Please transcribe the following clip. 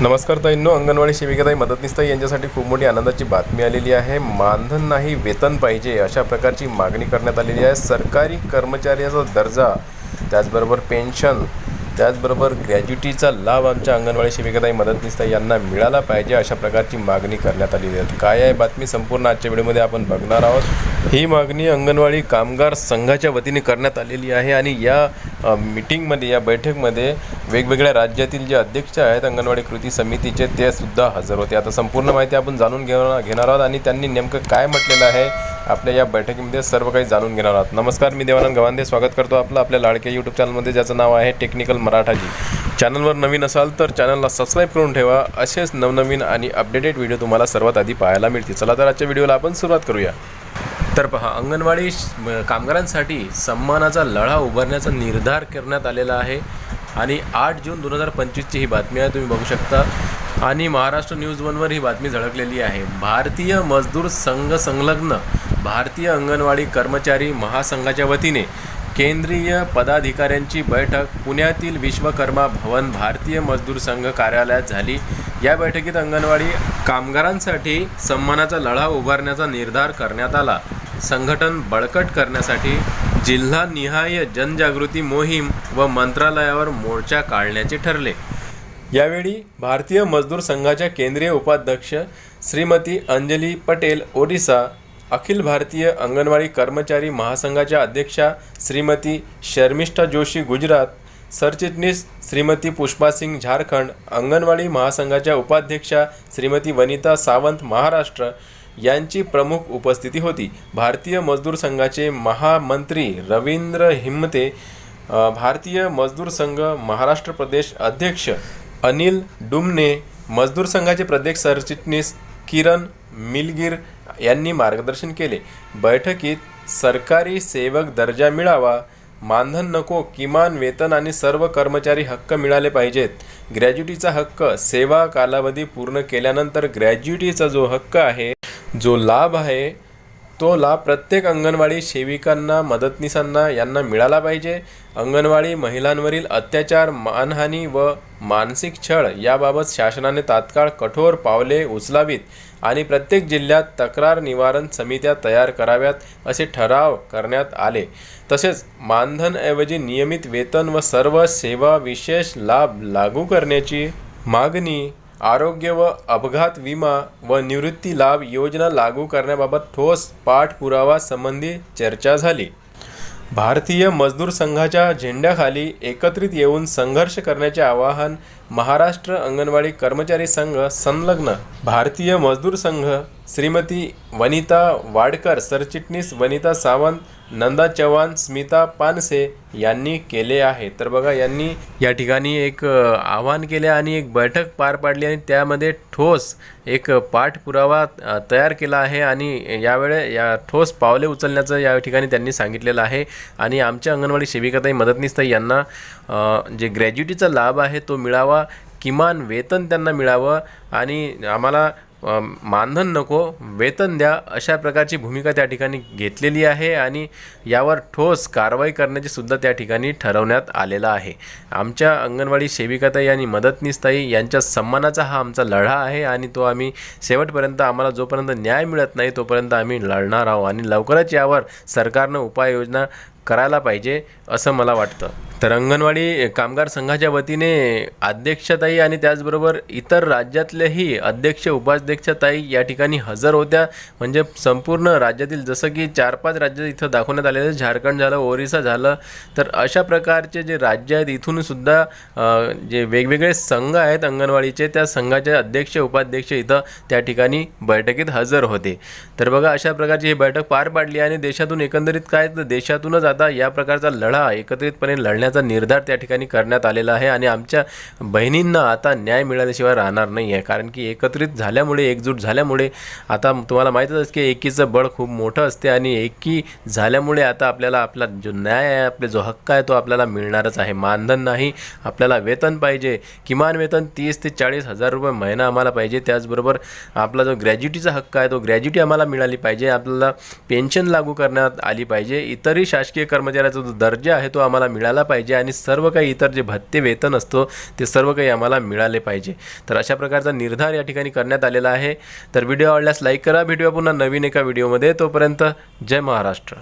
नमस्कार ताईंनो अंगणवाडी सेविकाताई मदतनीसताई यांच्यासाठी खूप मोठी आनंदाची बातमी आलेली आहे. मानधन नाही वेतन पाहिजे अशा प्रकारची मागणी करण्यात आलेली आहे. सरकारी कर्मचाऱ्याचा दर्जा त्याचबरोबर पेन्शन त्याचबरोबर ग्रॅज्युटीचा लाभ आमच्या अंगणवाडी सेविकाताई मदतनीसताई यांना मिळाला पाहिजे अशा प्रकारची मागणी करण्यात आलेली आहे. काय आहे बातमी? संपूर्ण आजच्या व्हिडिओमध्ये आपण बघणार आहोत. ही मागणी अंगणवाडी कामगार संघाच्या वतीने करण्यात आलेली आहे आणि या मीटिंगमध्ये या बैठकमध्ये वेगवेगळ्या राज्यातील जे अध्यक्ष आहेत अंगणवाडी कृती समितीचे ते सुद्धा हजर होते. आता संपूर्ण माहिती आपण जाणून घेणार घेणार आहोत आणि त्यांनी नेमकं काय म्हटलेलं आहे आपल्या या बैठकीमध्ये सर्व काही जाणून घेणार आहोत. नमस्कार मी देवानंद गवांदे स्वागत करतो आपलं आपल्या लाडक्या यूट्यूब चॅनलमध्ये ज्याचं नाव आहे टेक्निकल मराठाजी चॅनलवर नवीन असाल तर चॅनलला सबस्क्राईब करून ठेवा. असेच नवनवीन आणि अपडेटेड व्हिडिओ तुम्हाला सर्वात आधी पाहायला मिळतील. चला तर आजच्या व्हिडिओला आपण सुरुवात करूया. तर पहा अंगणवाडी म- कामगारांसाठी सन्मानाचा लढा उभारण्याचा निर्धार करण्यात आलेला आहे. आणि आठ जून दोन हजार पंचवीसची ही बातमी आहे तुम्ही बघू शकता. आणि महाराष्ट्र न्यूज वनवर ही बातमी झळकलेली आहे. भारतीय मजदूर संघ संलग्न भारतीय अंगणवाडी कर्मचारी महासंघाच्या वतीने केंद्रीय पदाधिकाऱ्यांची बैठक पुण्यातील विश्वकर्मा भवन भारतीय मजदूर संघ कार्यालयात झाली. या बैठकीत अंगणवाडी कामगारांसाठी सन्मानाचा लढा उभारण्याचा निर्धार करण्यात आला. संघटन बळकट करण्यासाठी जिल्हानिहाय जनजागृती मोहीम व मंत्रालयावर मोर्चा काढण्याचे ठरले. यावेळी भारतीय मजदूर संघाच्या केंद्रीय उपाध्यक्ष श्रीमती अंजली पटेल ओडिसा अखिल भारतीय अंगणवाडी कर्मचारी महासंघाच्या अध्यक्षा श्रीमती शर्मिष्ठा जोशी गुजरात सरचिटणीस श्रीमती पुष्पा सिंग झारखंड अंगणवाडी महासंघाच्या उपाध्यक्षा श्रीमती वनिता सावंत महाराष्ट्र यांची प्रमुख उपस्थिती होती. भारतीय मजदूर संघाचे महामंत्री रवींद्र हिमते भारतीय मजदूर संघ महाराष्ट्र प्रदेश अध्यक्ष अनिल डुमने मजदूर संघाचे प्रदेश सरचिटणीस किरण मिलगीर यांनी मार्गदर्शन केले. बैठकीत सरकारी सेवक दर्जा मिळावा मानधन नको किमान वेतन आणि सर्व कर्मचारी हक्क मिळाले पाहिजेत. ग्रॅज्युटीचा हक्क सेवा कालावधी पूर्ण केल्यानंतर ग्रॅज्युटीचा जो हक्क आहे जो लाभ आहे तो लाभ प्रत्येक अंगणवाडी सेविकांना मदतनीसांना यांना मिळाला पाहिजे. अंगणवाडी महिलांवरील अत्याचार मानहानी व मानसिक छळ याबाबत शासनाने तात्काळ कठोर पावले उचलावीत आणि प्रत्येक जिल्ह्यात तक्रार निवारण समित्या तयार कराव्यात असे ठराव करण्यात आले. तसेच मानधनऐवजी नियमित वेतन व सर्व सेवा विशेष लाभ लागू करण्याची मागणी आरोग्य व अपघात विमा व निवृत्ती लाभ योजना लागू करण्याबाबत ठोस पाठपुरावा संबंधी चर्चा झाली. भारतीय मजदूर संघाच्या झेंड्याखाली एकत्रित येऊन संघर्ष करण्याचे आवाहन महाराष्ट्र अंगणवाडी कर्मचारी संघ संलग्न भारतीय मजदूर संघ श्रीमती वनिता वाडकर सरचिटणीस वनिता सावंत नंदा चव्हाण स्मिता पानसे यांनी केले आहे. तर बघा यांनी या ठिकाणी एक आव्हान आवाहन केले आणि एक बैठक पार पाडली आणि त्यामध्ये ठोस एक पाठपुरावा तयार केला आहे आणि यावेळे या ठोस पावले उचलण्याचं या ठिकाणी त्यांनी सांगितलेलं आहे. आणि आमच्या अंगणवाडी सेविकाताई मदतनीसताई यांना जे ग्रॅज्युटीचा लाभ आहे तो मिळावा किमान वेतन त्यांना मिळावं आणि आम्हाला मानधन नको वेतन द्या अशा प्रकारची भूमिका त्या ठिकाणी घेतलेली आहे आणि यावर ठोस कारवाई करण्याची सुद्धा त्या ठिकाणी ठरवण्यात आलेलं आहे. आमच्या अंगणवाडी सेविकाताई आणि मदतनीसताई यांच्या सन्मानाचा हा आमचा लढा आहे आणि तो आम्ही शेवटपर्यंत आम्हाला जोपर्यंत न्याय मिळत नाही तोपर्यंत आम्ही लढणार आहोत आणि लवकरच यावर सरकारनं उपाययोजना करायला पाहिजे असं मला वाटतं. तर अंगणवाडी कामगार संघाच्या वतीने अध्यक्षताई आणि त्याचबरोबर इतर राज्यातलेही अध्यक्ष उपाध्यक्षताई या ठिकाणी हजर होत्या. म्हणजे संपूर्ण राज्यातील जसं की चार पाच राज्य इथं दाखवण्यात आलेले झारखंड झालं ओरिसा झालं. तर अशा प्रकारचे जे राज्य आहेत इथून सुद्धा जे वेगवेगळे संघ आहेत अंगणवाडीचे त्या संघाचे अध्यक्ष उपाध्यक्ष इथं त्या ठिकाणी बैठकीत हजर होते. तर बघा अशा प्रकारची ही बैठक पार पाडली आणि देशातून एकंदरीत काय तर देशातूनच आता या प्रकारचा लढा एकत्रितपणे लढण्याचा निर्धार त्या ठिकाणी करण्यात आलेला आहे आणि आमच्या बहिणींना आता न्याय मिळाल्याशिवाय राहणार नाही आहे. कारण की एकत्रित झाल्यामुळे एकजूट झाल्यामुळे आता तुम्हाला माहीतच असते की एकीचं बळ खूप मोठं असते आणि एकी झाल्यामुळे आता आपल्याला आपला जो न्याय आहे आपले जो हक्क आहे तो आपल्याला मिळणारच आहे. मानधन नाही आपल्याला वेतन पाहिजे. किमान वेतन तीस ते चाळीस हजार रुपये महिना आम्हाला पाहिजे. त्याचबरोबर आपला जो ग्रॅज्युटीचा हक्क आहे तो ग्रॅज्युटी आम्हाला मिळाली पाहिजे. आपल्याला पेन्शन लागू करण्यात आली पाहिजे. इतरही शासकीय शासकीय कर्मचाऱ्याचा जो दर्जा आहे तो आम्हाला मिळाला पाहिजे आणि सर्व काही इतर जे भत्ते वेतन असतो ते सर्व काही आम्हाला मिळाले पाहिजे. तर अशा प्रकारचा निर्धार या ठिकाणी करण्यात आलेला आहे. तर व्हिडिओ आवडल्यास लाईक करा. व्हिडिओ पुन्हा नवीन एका व्हिडिओमध्ये. तोपर्यंत जय महाराष्ट्र.